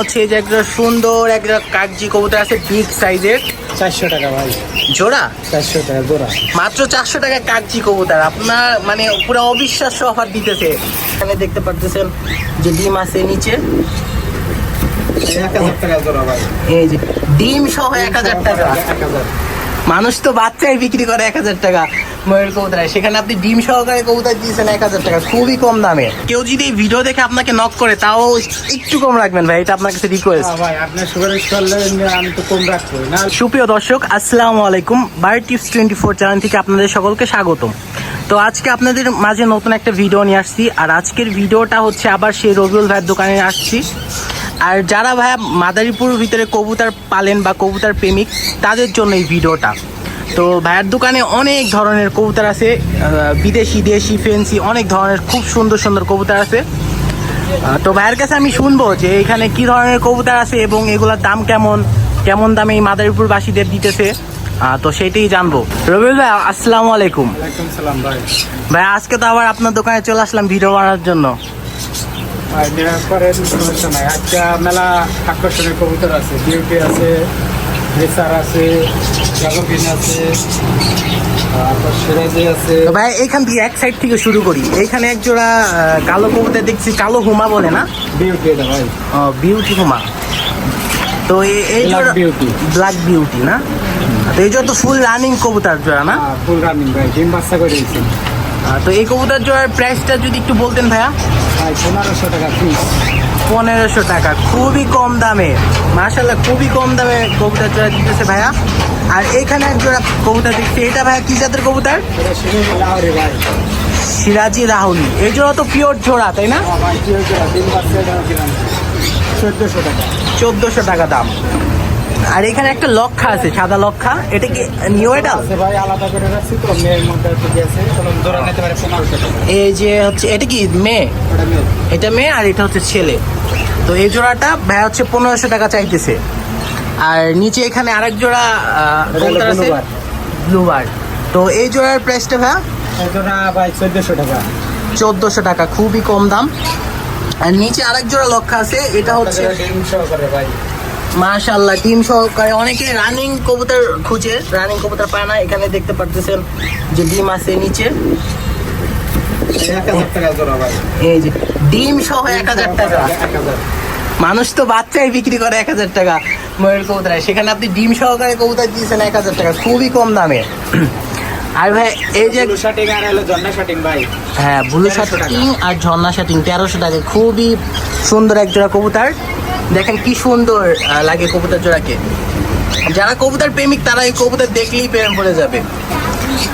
হচ্ছে যে একটা সুন্দর একটা কাগজি কবুতর আছে বিগ সাইজের চারশো টাকা ভাই। জোড়া? চারশো টাকা জোড়া। মাত্র চারশো টাকা কাগজি কবুতর। আপনার মানে পুরো অবিশ্বাস্য অফার দিতেছে। এখানে দেখতে পারতেছেন যে ডিম আছে নিচে। এই যে ডিম সহ এক হাজার টাকা। মানুষ তো বাচ্চাই বিক্রি করে এক হাজার টাকা। ময়ূর কবুতরায় সেখানে আপনি ডিম সহকারে কবুতর দিয়েছেন এক হাজার টাকা। খুবই কম দামে। কেউ যদি এই ভিডিও দেখে আপনাকে নক করে তাও একটু কম রাখবেন ভাই এটা আপনার কাছে রিকোয়েস্ট ভাই আপনার সুপারিশ করলে আমি তো কম রাখব। না সুপ্রিয় দর্শক আসসালামু আলাইকুম। বার টিপস টোয়েন্টি ফোর চ্যানেল থেকে আপনাদের সকলকে স্বাগতম। তো আজকে আপনাদের মাঝে নতুন একটা ভিডিও নিয়ে আসছি। আর আজকের ভিডিওটা হচ্ছে আবার সেই রবিউল ভাইয়ের দোকানে আসছি। আর যারা ভাইয়া মাদারীপুর ভিতরে কবুতর পালেন বা কবুতর প্রেমিক তাদের জন্য এই ভিডিওটা তো ভাইয়ের দোকানে অনেক ধরনের কবুতর আছে বিদেশি দেশি ফেন্সি অনেক ধরনের খুব সুন্দর সুন্দর কবুতর আছে। তো ভাইয়ের কাছে আমি শুনব যে এখানে কি ধরনের কবুতর আছে এবং এগুলোর দাম কেমন কেমন দামে এই মাদারীপুর বাসীদের দিতেছে তো সেটাই জানব। রবিউল ভাই আসসালামু আলাইকুম। ভাই। আজকে তো আবার আপনার দোকানে চলে আসলাম ভিডিও বানানোর জন্য। মেলা আকর্ষণীয় কবুতর আছে বিউটি আছে রেসার আছে জাগবিন আছে ভাই এখান থেকে এক সাইড থেকে শুরু করি। এইখানে এক জোড়া কালো কবুতর দেখছি কালো হুমা বলে না? বিউটি এটা ভাই। বিউটি হুমা। তো এই- জোড়া beauty। ব্ল্যাক বিউটি না? তো এই জোড়া তো ফুল রানিং কবুতর জোড়া না? ফুল রানিং ভাই ডিম বাচ্চা করে দিয়েছি। তো এই কবুতর জোড়ার প্রাইসটা যদি একটু বলতেন ভাইয়া। ভাই পনেরোশো টাকা পিস পনেরোশো টাকা। খুবই কম দামে। মার্শাল্লাহ খুবই কম দামে কবুতর জোড়া দিতেছে ভাইয়া। আর এখানে এক জোড়া কবুতর দেখছি। এটা ভাইয়া কি জাতের কবুতর? সিরাজি রাহুলি। এই জোড়া তো পিওর জোড়া তাই না? চোদ্দোশো টাকা। চোদ্দোশো টাকা দাম। আর এখানে একটা লক্ষা আছে সাদা লক্ষা। এটা কি নিউ এটা ভাই আলাদা করে রাখছি তো মেয়ের মধ্যে আছে ধরে নিতে পারে টাকা এই যে হচ্ছে এটা কি মেয়ে? এটা মেয়ে। আর এটা হচ্ছে ছেলে। তো এই জোড়াটা ভাই হচ্ছে পনেরোশো টাকা চাইতেছে। আর নিচে এখানে আরেক জোড়া কবুতর আছে। ব্লুবার। তো এই জোড়ার প্রাইসটা ভাই? চোদ্দোশো টাকা। চোদ্দোশো টাকা খুবই কম দাম। আর নিচে আরেক জোড়া লক্ষা আছে এটা হচ্ছে ভাই। মাশাল্লাহ টিম সহকারে অনেকে রানিং কবুতর খুঁজে রানিং কবুতর পায় না। এখানে দেখতে পারতেছেন যে ডিম আছে নিচে। এই যে ডিম সহ এক হাজার টাকা। মানুষ তো বাচ্চাই বিক্রি করে এক হাজার টাকা ময়ূর কবুতরায় সেখানে আপনি ডিম সহকারে কবুতর দিয়েছেন এক হাজার টাকা খুবই কম দামে। আর ভাই এই যে আর হলো ভাই। হ্যাঁ ব্লু 1300 টাকা। শার্টিং আর ঝর্ণা শার্টিং তেরোশো টাকা। খুবই সুন্দর এক জোড়া কবুতর। দেখেন কি সুন্দর লাগে কবুতর জোড়াকে। যারা কবুতর প্রেমিক তারা এই কবুতর দেখলেই প্রেম পড়ে যাবে।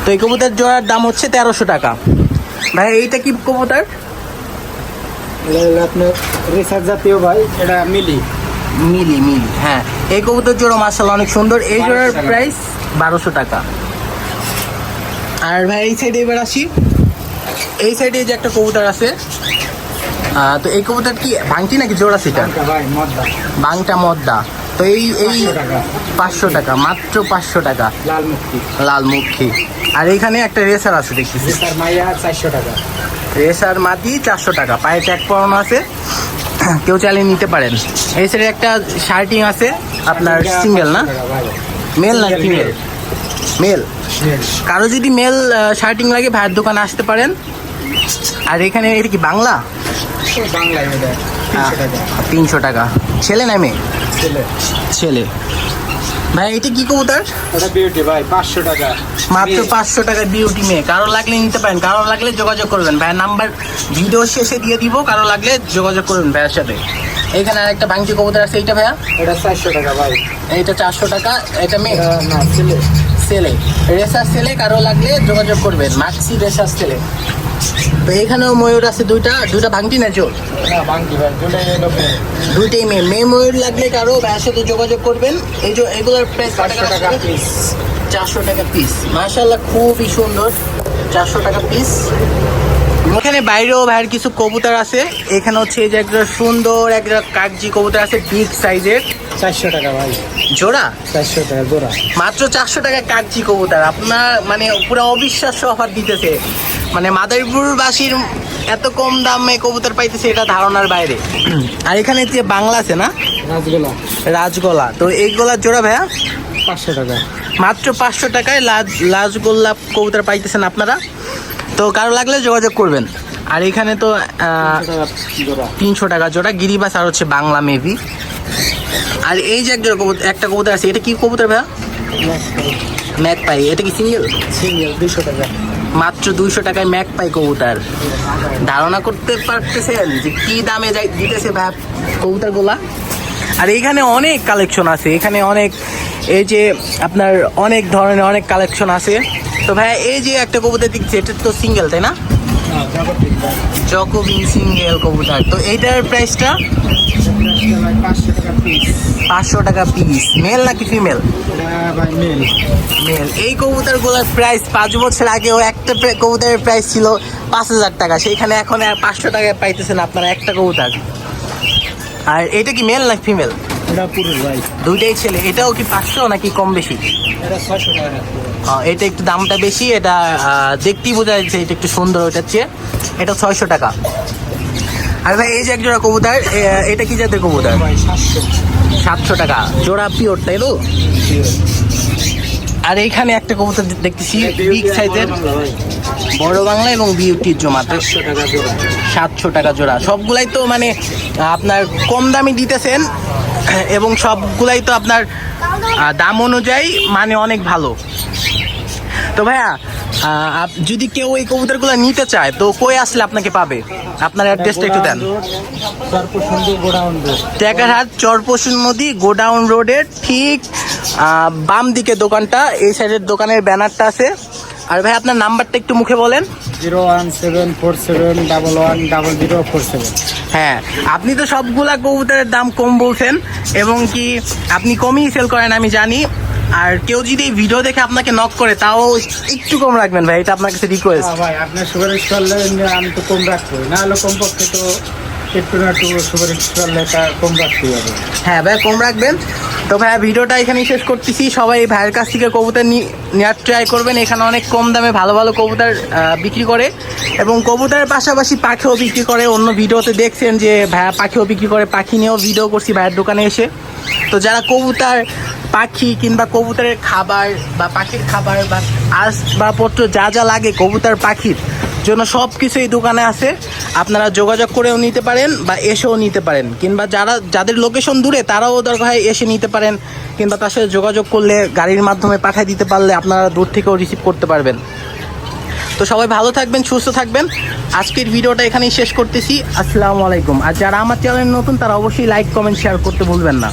তো এই কবুতর জোড়ার দাম হচ্ছে তেরোশো টাকা। ভাই এইটা কি কবুতর? আপনার জাতীয় ভাই এটা মিলি। মিলি মিলি হ্যাঁ। এই কবুতর জোড়া মার্শাল অনেক সুন্দর। এই জোড়ার প্রাইস বারোশো টাকা। আর ভাই এই সাইডে এবার আসি। এই সাইডে যে একটা কবুতর আছে তো এই কবুতর কি ভাঙটি নাকি জোড়া সেটা? টাকা মদ্দা। বাংটা মদ্দা। তো এই এই পাঁচশো টাকা। মাত্র পাঁচশো টাকা। লাল মুক্তি মুখী আর এইখানে একটা রেসার আছে দেখতেছি রিসার মাইয়া চারশো টাকা। রেসার মাটি চারশো টাকা। পায়ে ট্যাগ পরানো আছে। কেউ চালিয়ে নিতে পারেন। এই সাইডে একটা শার্টিং আছে। আপনার সিঙ্গেল না? 500 টাকা ভাই। মেল না ফিমেল? মেল। কারও যদি মেল শার্টিং লাগে ভাইয়ের দোকানে আসতে পারেন। আর এখানে এটা কি বাংলা? তিনশো টাকা। ছেলে না মেয়ে? ছেলে। ছেলে। ভাই এটা কি কবুতর? এটা বিউটি ভাই পাঁচশো টাকা। মাত্র মেয়ে। পাঁচশো টাকা বিউটি মেয়ে। কারও লাগলে নিতে পারেন কারও লাগলে যোগাযোগ করবেন। ভাই নাম্বার ভিডিও শেষে দিয়ে দিব কারও লাগলে যোগাযোগ করবেন ভাইয়ের সাথে। এখানে আরেকটা ভাঙচি কবুতর আছে এইটা ভাইয়া? এটা চারশো টাকা ভাই। এইটা চারশো টাকা এটা মেয়ে? এটা না ছেলে। সেলে রেসার সেলে কারও লাগলে যোগাযোগ করবেন। মাক্সি রেসার সেলে তো এখানেও ময়ূর আছে দুইটা দুইটা ভাঙটি না মেয়ে। দুইটাই মেয়ে মেয়ে ময়ূর লাগলে কারও ভাইয়ের সাথে যোগাযোগ করবেন। এই যে এগুলোর প্রাইস টাকা পিস চারশো টাকা পিস মাশাল্লাহ খুবই সুন্দর। চারশো টাকা পিস এখানে বাইরেও ভাইয়ের কিছু কবুতর আছে। এখানে হচ্ছে এই যে একটা সুন্দর একটা কাগজি কবুতর আছে বিগ সাইজের চারশো টাকা ভাই। জোড়া? চারশো টাকা জোড়া। মাত্র চারশো টাকা কাগজি কবুতর। আপনার মানে পুরো অবিশ্বাস্য অফার দিতেছে। মানে মাদারীপুরবাসীর এত কম দামে কবুতর পাইতেছে এটা ধারণার বাইরে। আর এখানে যে বাংলা আছে না? রাজগোলা। রাজগোলা। তো এই গোলার জোড়া ভাইয়া? পাঁচশো টাকা। মাত্র পাঁচশো টাকায় লাজ লাজগোল্লা কবুতর পাইতেছেন আপনারা? তো কারও লাগলে যোগাযোগ করবেন। আর এখানে তো তিনশো টাকা জোড়া গিরিবাস আর হচ্ছে বাংলা মেবি। আর এই যে এক জোড়া কবুতর একটা কবুতর আছে এটা কি কবুতর ভাইয়া? ম্যাক পাই এটা কি সিঙ্গেল? সিঙ্গেল দুশো টাকা। মাত্র দুইশো টাকায় ম্যাক পাই কবুতার। ধারণা করতে পারতেছেন যে কি দামে যাই দিতেছে ভাব কবুতার গোলা আর এখানে অনেক কালেকশন আছে। এখানে অনেক এই যে আপনার অনেক ধরনের অনেক কালেকশন আছে। তো ভাই, এই যে একটা কবুতর দিচ্ছে এটা তো সিঙ্গেল তাই না? জকোবিন সিঙ্গেল কবুতর। তো এইটার প্রাইসটা পাঁচশো টাকা পিস মেল নাকি ফিমেল মেল এই কবুতরগুলোর প্রাইস পাঁচ বছর আগেও একটা কবুতরের প্রাইস ছিল পাঁচ হাজার টাকা। সেইখানে এখন আর পাঁচশো টাকায় পাইতেছেন আপনারা একটা কবুতর। আর এটা কি মেল নাকি ফিমেল এটা পুরুষ ভাই। দুইটাই ছেলে। এটাও কি পাঁচশো নাকি কম বেশি? এটা ছয়শো টাকা। এটা একটু দামটা বেশি এটা দেখতেই বোঝা যাচ্ছে এটা একটু সুন্দর ওটার চেয়ে। এটা ছয়শো টাকা। আর ভাই এই যে এক জোড়া কবুতর এটা কি জাতের কবুতর? ভাই সাতশো। টাকা। জোড়া পিওর তাই তো? আর এইখানে একটা কবুতর দেখতেছি বিগ সাইজের বড় বাংলা এবং বিউটির জমা তো টাকা জোড়া। সাতশো টাকা জোড়া। সবগুলাই তো মানে আপনার কম দামি দিতেছেন এবং সবগুলাই তো আপনার দাম অনুযায়ী মানে অনেক ভালো। তো ভাইয়া যদি কেউ এই কবুতরগুলো নিতে চায়, তো কই আসলে আপনাকে পাবে? আপনার অ্যাড্রেসটা একটু দেন। টেকারহাট চরপশুন নদী, গোডাউন রোডের ঠিক বাম দিকে দোকানটা, এই সাইডের দোকানের ব্যানারটা আছে। আর ভাই, আপনার নাম্বারটা একটু মুখে বলেন। Zero one seven four seven double one double zero four seven. হ্যাঁ আপনি তো সবগুলা কবুতরের দাম কম বলছেন এবং কি আপনি কমই সেল করেন আমি জানি। আর কেউ যদি ভিডিও দেখে আপনাকে নক করে তাও একটু কম রাখবেন ভাই এটা আপনার কাছে রিকোয়েস্ট ভাই আপনার সুপারিশ করলে আমি তো কম রাখব। না হলে কমপক্ষে তো একটু না একটু সুপারিশ করলে তা কম রাখতেই হবে। হ্যাঁ ভাই কম রাখবেন। তো ভাই ভিডিওটা এখানেই শেষ করতেছি। সবাই ভাইয়ের কাছ থেকে কবুতর নেওয়ার ট্রাই করবেন। এখানে অনেক কম দামে ভালো ভালো কবুতর বিক্রি করে এবং কবুতরের পাশাপাশি পাখিও বিক্রি করে। অন্য ভিডিওতে দেখছেন যে ভাইয়া পাখিও বিক্রি করে, পাখি নিয়েও ভিডিও করছি ভাইয়ের দোকানে এসে। তো যারা কবুতর, পাখি কিংবা কবুতরের খাবার বা পাখির খাবার বা আসবাবপত্র যা যা লাগে কবুতর, পাখির জন্য সব কিছু এই দোকানে আছে। আপনারা যোগাযোগ করেও নিতে পারেন বা এসেও নিতে পারেন। কিংবা যারা, যাদের লোকেশন দূরে, তারাও দরকার হয় এসে নিতে পারেন। কিংবা তার সাথে যোগাযোগ করলে, গাড়ির মাধ্যমে পাঠিয়ে দিতে পারলে আপনারা দূর থেকেও রিসিভ করতে পারবেন। তো সবাই ভালো থাকবেন, সুস্থ থাকবেন। আজকের ভিডিওটা এখানেই শেষ করতেছি। আসসালামু আলাইকুম। আর যারা আমার চ্যানেল নতুন, তারা অবশ্যই লাইক কমেন্ট শেয়ার করতে ভুলবেন না।